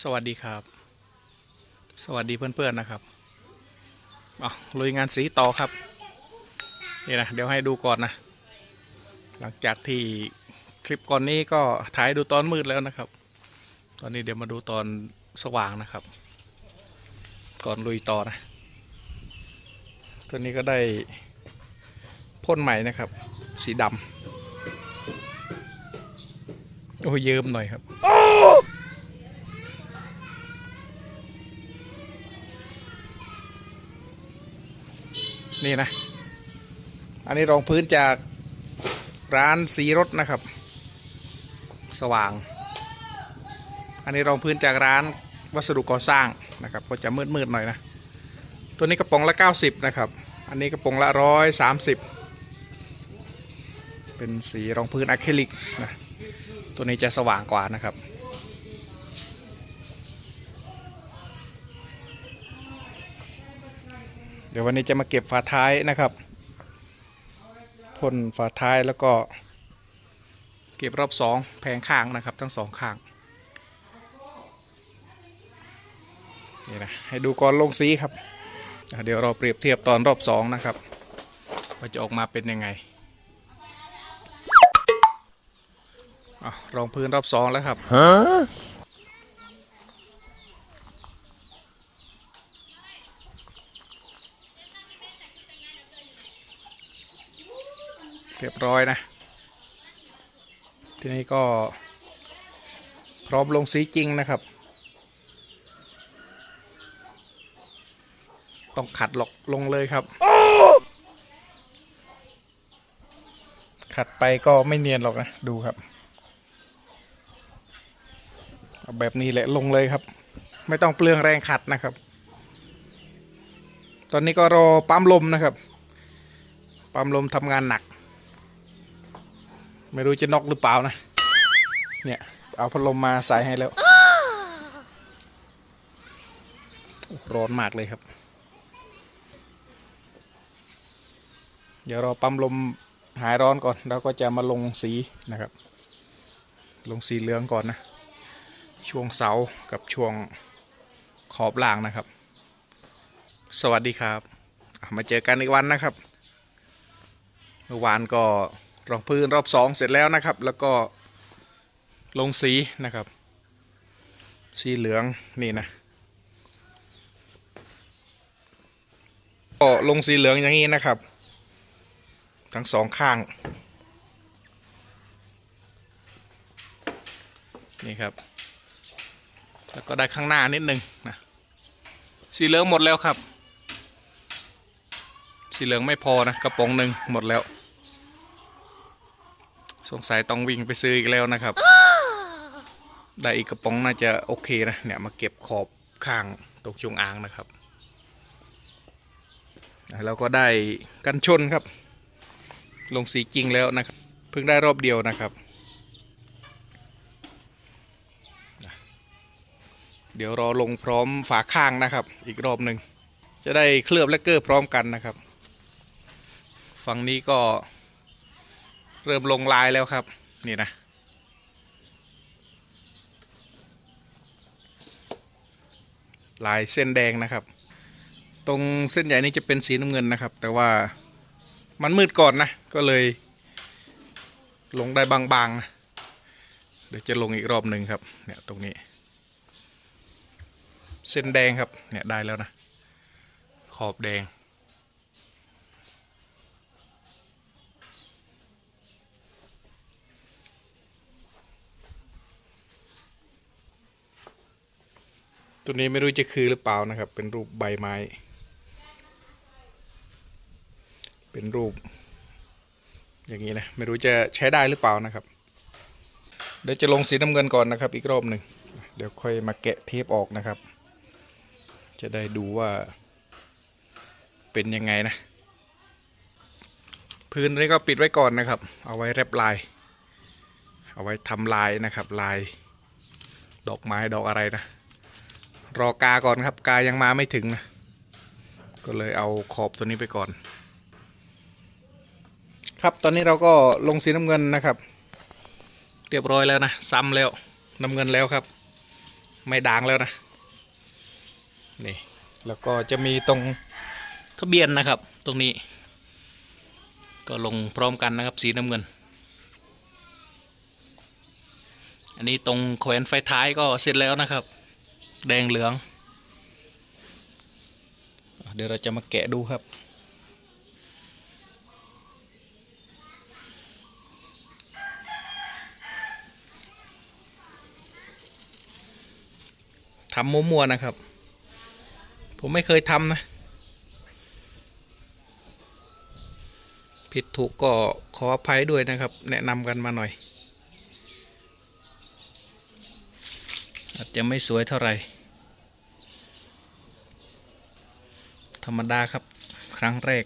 สวัสดีครับ สวัสดีเพื่อนๆนะครับเอาลุยงานสีต่อครับนี่นะเดี๋ยวให้ดูก่อนนะ หลังจากที่คลิปก่อนนี้ก็ถ่ายดูตอนมืดแล้วนะครับ ตอนนี้เดี๋ยวมาดูตอนสว่างนะครับ ก่อนลุยต่อนะตัวนี้ก็ได้พ่นใหม่นะครับ สีดำโอ้ยเยิ้มหน่อยครับ นี่นะ อันนี้รองพื้นจากร้านสีรถนะครับ สว่าง อันนี้รองพื้นจากร้านวัสดุก่อสร้างนะครับ ก็จะมืดๆหน่อยนะ ตัวนี้กระป๋องละ 90 นะครับ อันนี้กระป๋องละ 130 เป็นสีรองพื้นอะคริลิกนะ ตัวนี้จะสว่างกว่านะครับ เดี๋ยววันนี้จะมาเก็บฝาท้ายนะครับพ่นฝาท้ายแล้วก็ เก็บรอบสองแผงข้างนะครับ ทั้งสองข้างนี่นะให้ดูก่อนลงสีครับ เดี๋ยวเราเปรียบเทียบตอนรอบสองนะครับว่าจะออกมาเป็นยังไงอะรองพื้นรอบสองแล้วครับ เรียบร้อยนะ ทีนี้ก็พร้อมลงสีจริงนะครับ ต้องขัดหลอกลงเลยครับ ขัดไปก็ไม่เนียนหรอกนะ ดูครับ แบบนี้แหละลงเลยครับ ไม่ต้องเปลืองแรงขัดนะครับ ตอนนี้ก็รอปั๊มลมนะครับปั๊มลมทำงานหนัก ไม่รู้จะนอกหรือเปล่านะ เนี่ย เอาพัดลมมาใส่ให้แล้ว ร้อนมากเลยครับ เดี๋ยวรอปั๊มลมหายร้อนก่อน แล้วก็จะมาลงสีนะครับ ลงสีเหลืองก่อนนะ ช่วงเสากับช่วงขอบล่างนะครับ สวัสดีครับ มาเจอกันอีกวันนะครับ เมื่อวานก็ รองพื้นรอบสองเสร็จแล้วนะครับ แล้วก็ลงสีนะครับ สีเหลืองนี่นะก็ลงสีเหลืองอย่างนี้นะครับ ทั้งสองข้าง นี่ครับ แล้วก็ได้ข้างหน้านิดนึงนะสีเหลืองหมดแล้วครับ สีเหลืองไม่พอนะกระป๋องหนึ่งหมดแล้ว สงสัยต้องวิ่งไปซื้ออีกแล้วนะครับ ได้อีกกระป๋องน่าจะโอเคนะเนี่ยมาเก็บขอบข้างตกจงอางนะครับแล้วก็ได้กันชนครับ ลงสีจริงแล้วนะครับ เพิ่งได้รอบเดียวนะครับ เดี๋ยวรอลงพร้อมฝาข้างนะครับ อีกรอบหนึ่งจะได้เคลือบและเกอร์พร้อมกันนะครับ ฝั่งนี้ก็ เริ่มลงลายแล้วครับ นี่นะ ลายเส้นแดงนะครับ ตรงเส้นใหญ่นี่จะเป็นสีน้ำเงินนะครับ แต่ว่ามันมืดก่อนนะ ก็เลยลงได้บางๆนะเดี๋ยวจะลงอีกรอบหนึ่งครับ เนี่ยตรงนี้ เส้นแดงครับ เนี่ยได้แล้วนะ ขอบแดง ตัวนี้ไม่รู้จะคือหรือเปล่านะครับ เป็นรูปใบไม้ เป็นรูป อย่างนี้นะ ไม่รู้จะใช้ได้หรือเปล่านะครับ เดี๋ยวจะลงสีน้ำเงินก่อนนะครับ อีกรอบหนึ่ง เดี๋ยวค่อยมาแกะเทปออกนะครับ จะได้ดูว่า เป็นยังไงนะ พื้นนี้ก็ปิดไว้ก่อนนะครับ เอาไว้แรปลาย เอาไว้ทำลายนะครับ ลาย ดอกไม้ดอกอะไรนะ รอกาก่อนครับ กายังมาไม่ถึงนะ ก็เลยเอาขอบตัวนี้ไปก่อน ครับตอนนี้เราก็ลงสีน้ำเงินนะครับ เรียบร้อยแล้วนะ ซ้ำแล้วน้ำเงินแล้วครับ ไม่ด่างแล้วนะ นี่ แล้วก็จะมีตรงทะเบียนนะครับ ตรงนี้ ก็ลงพร้อมกันนะครับ สีน้ำเงินอันนี้ตรงแขวนไฟท้ายก็เสร็จแล้วนะครับ แดงเหลือง เดี๋ยวเราจะมาแกะดูครับ ทำมั่วๆนะครับ ผมไม่เคยทำนะ ผิดถูกก็ขออภัยด้วยนะครับ แนะนำกันมาหน่อย จจะไม่สวยเท่าไหร่ ธรรมดาครับครั้งแรก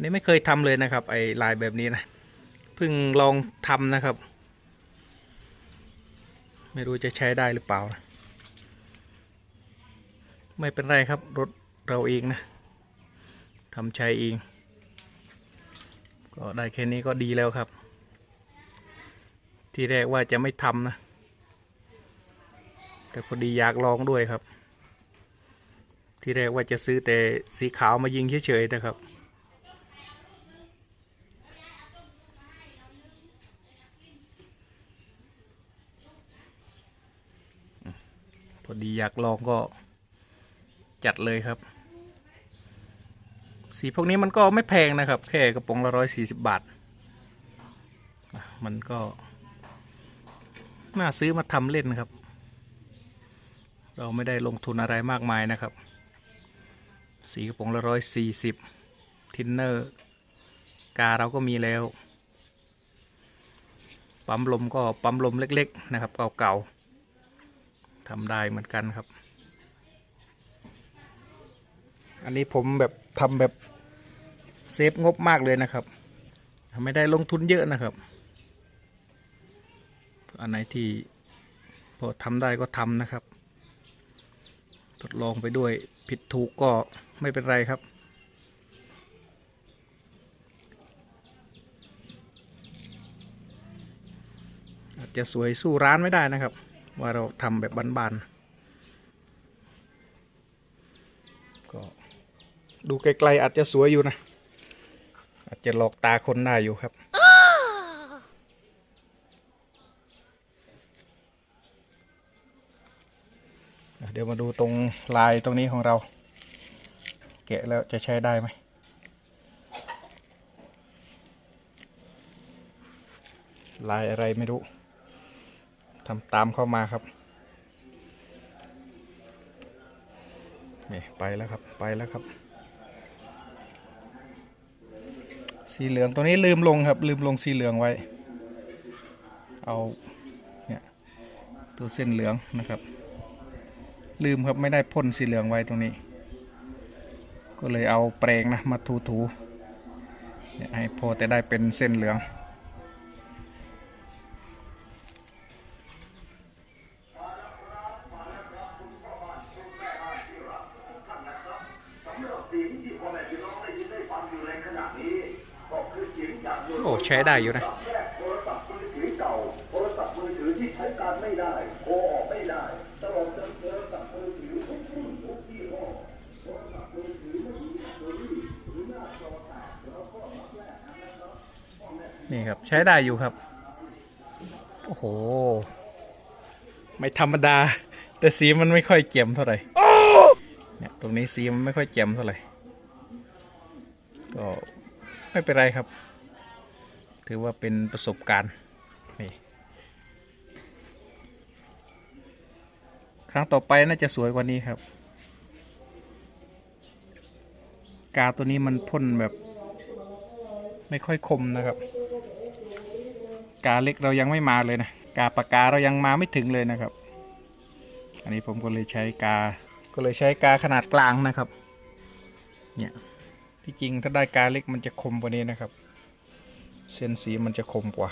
นี้ไม่เคยทำเลยนะครับ ไอ้ลายแบบนี้นะเพิ่งลองทำนะครับ ไม่รู้จะใช้ได้หรือเปล่านะไม่เป็นไรครับรถเราเองนะทำใช้เอง ก็ได้แค่นี้ก็ดีแล้วครับ ที่แรกว่าจะไม่ทำนะ แต่พอดีอยากลองด้วยครับ ที่แรกว่าจะซื้อแต่สีขาวมายิงเฉยๆนะครับ พอดีอยากลองก็จัดเลยครับ สีพวกนี้มันก็ไม่แพงนะครับ แค่กระป๋องละร้อยสี่สิบบาท มันก็ น่าซื้อมาทำเล่นครับ เราไม่ได้ลงทุนอะไรมากมายนะครับ สีกระป๋องละร้อยสี่สิบทินเนอร์ กาเราก็มีแล้ว ปั๊มลมก็ปั๊มลมเล็ก ๆ นะครับ เก่าๆ ทำได้เหมือนกันครับ อันนี้ผมแบบทำแบบเซฟงบมากเลยนะครับไม่ได้ลงทุนเยอะนะครับ อันไหนที่พอทำได้ก็ทำนะครับ ทดลองไปด้วยผิดถูกก็ไม่เป็นไรครับอาจจะสวยสู้ร้านไม่ได้นะครับ ว่าเราทำแบบบานๆก็ดูไกลๆอาจจะสวยอยู่นะ อาจจะหลอกตาคนได้อยู่ครับเดี๋ยวมาดูตรงลายตรงนี้ของเรา แกะแล้วจะใช้ได้ไหมลายอะไรไม่รู้ ทำตามเข้ามาครับนี่ไปแล้วครับไปแล้วครับ สีเหลืองตัวนี้ลืมลงครับ ลืมลงสีเหลืองไว้ เอาเนี่ยตัวเส้นเหลืองนะครับ ลืมครับไม่ได้พ่นสีเหลืองไว้ตรงนี้ ก็เลยเอาแปรงนะมาถูๆให้พอแต่ได้เป็นเส้นเหลือง ใช้ได้อยู่นะโทรศัพท์มือถือเก่าโทรศัพท์มือถือที่ใช้การไม่ได้โทรออกไม่ได้ตลอดจนโทรศัพท์มือถือทุกรุ่นทุกยี่ห้อโทรศัพท์มือถือไม่มีแบตเตอรี่หรือหน้าจอแตกแล้วก็รับแรกนะครับนี่ครับใช้ได้อยู่ครับ โอ้โห ไม่ธรรมดา แต่สีมันไม่ค่อยเจียมเท่าไหร่เนี่ยตรงนี้สีมันไม่ค่อยเจียมเท่าไหร่ก็ไม่เป็นไรครับ ถือว่าเป็นประสบการณ์นี่ครั้งต่อไปน่าจะสวยกว่านี้ครับ กาตัวนี้มันพ่นแบบ ไม่ค่อยคมนะครับ กาเล็กเรายังไม่มาเลยนะ กาปากกาเรายังมาไม่ถึงเลยนะครับ อันนี้ผมก็เลยใช้กา ก็เลยใช้กาขนาดกลางนะครับ เนี่ย ที่จริงถ้าได้กาเล็กมันจะคมกว่านี้นะครับ เส้นสีมันจะคมกว่า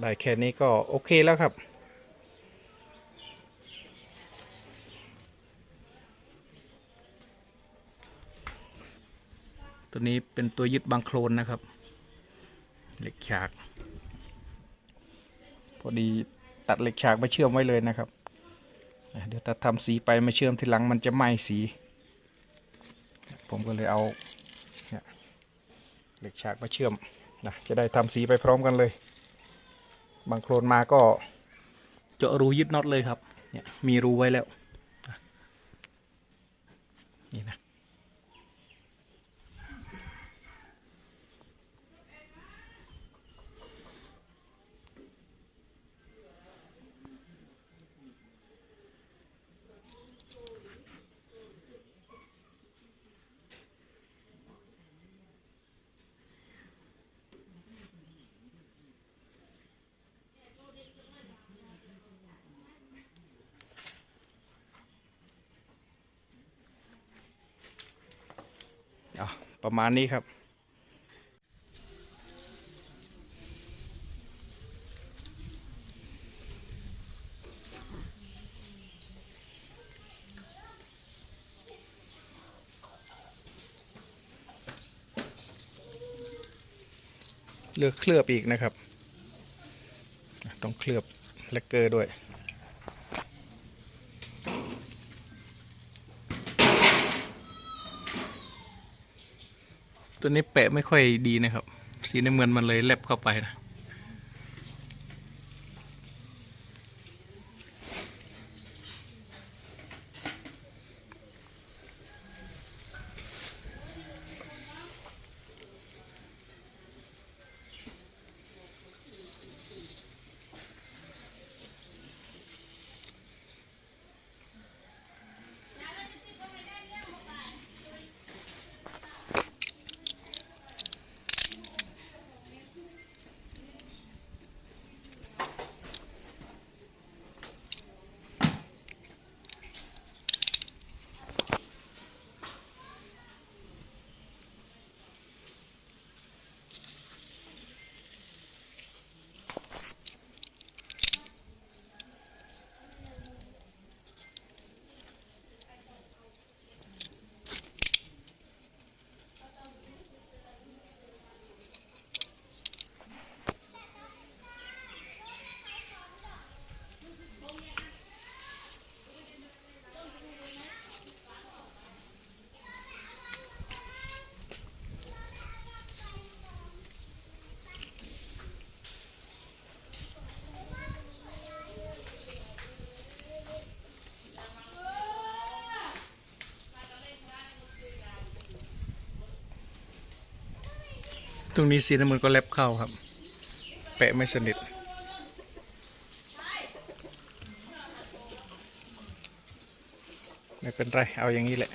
ได้แค่นี้ก็โอเคแล้วครับ ตัวนี้เป็นตัวยึดบังโคลนนะครับ เหล็กฉาก พอดีตัดเหล็กฉากมาเชื่อมไว้เลยนะครับ เดี๋ยวถ้าทำสีไปมาเชื่อมทีหลังมันจะไหม้สี ผมก็เลยเอาเนี่ยเหล็กฉากมาเชื่อมนะจะได้ทำสีไปพร้อมกันเลย บางโคลนมาก็เจาะรูยึดน็อตเลยครับ เนี่ยมีรูไว้แล้วนี่นะ อะ ประมาณนี้ครับ เลือกเคลือบอีกนะครับ ต้องเคลือบแลกเกอร์ด้วย ตัวนี้แปะไม่ค่อยดีนะครับ สีน้ำเงินมันเลยแลบเข้าไปนะ ตรงนี้สีน้ำมันก็แลบเข้าครับ แปะไม่สนิทไม่เป็นไร เอาอย่างนี้แหละ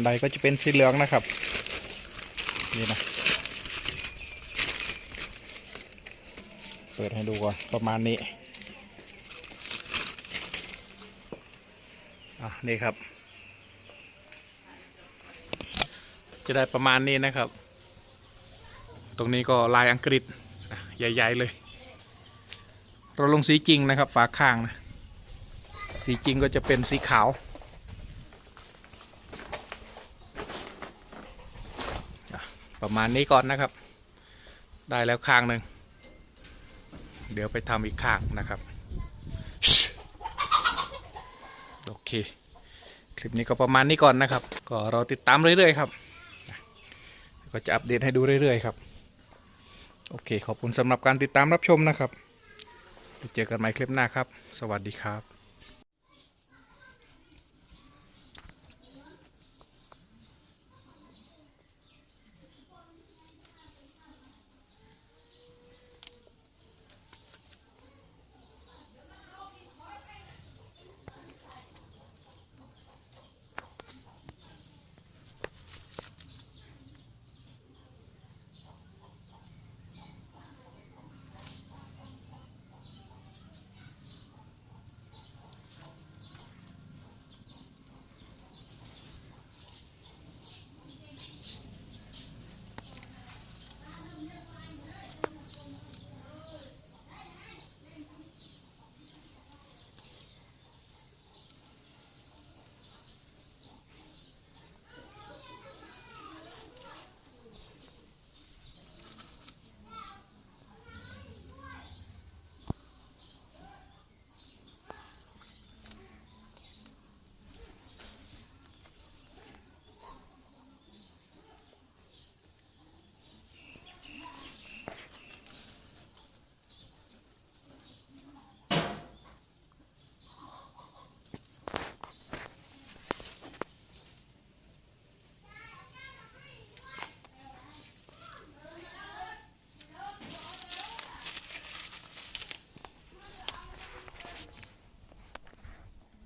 บันไดก็จะเป็นสีเหลืองนะครับ นี่นะ เปิดให้ดูก่อนประมาณนี้ อะ นี่ครับ จะได้ประมาณนี้นะครับ ตรงนี้ก็ลายอังกฤษใหญ่ ๆ เลย เราลงสีจริงนะครับ ฝาข้างนะ สีจริงก็จะเป็นสีขาวอะ ประมาณนี้ก่อนนะครับ ได้แล้วข้างหนึ่งเดี๋ยวไปทำอีกข้างนะครับ โอเค คลิปนี้ก็ประมาณนี้ก่อนนะครับ ก็เราติดตามเรื่อยๆครับก็จะอัปเดตให้ดูเรื่อยๆครับ โอเค ขอบคุณสำหรับการติดตามรับชมนะครับเจอกันใหม่คลิปหน้าครับ สวัสดีครับ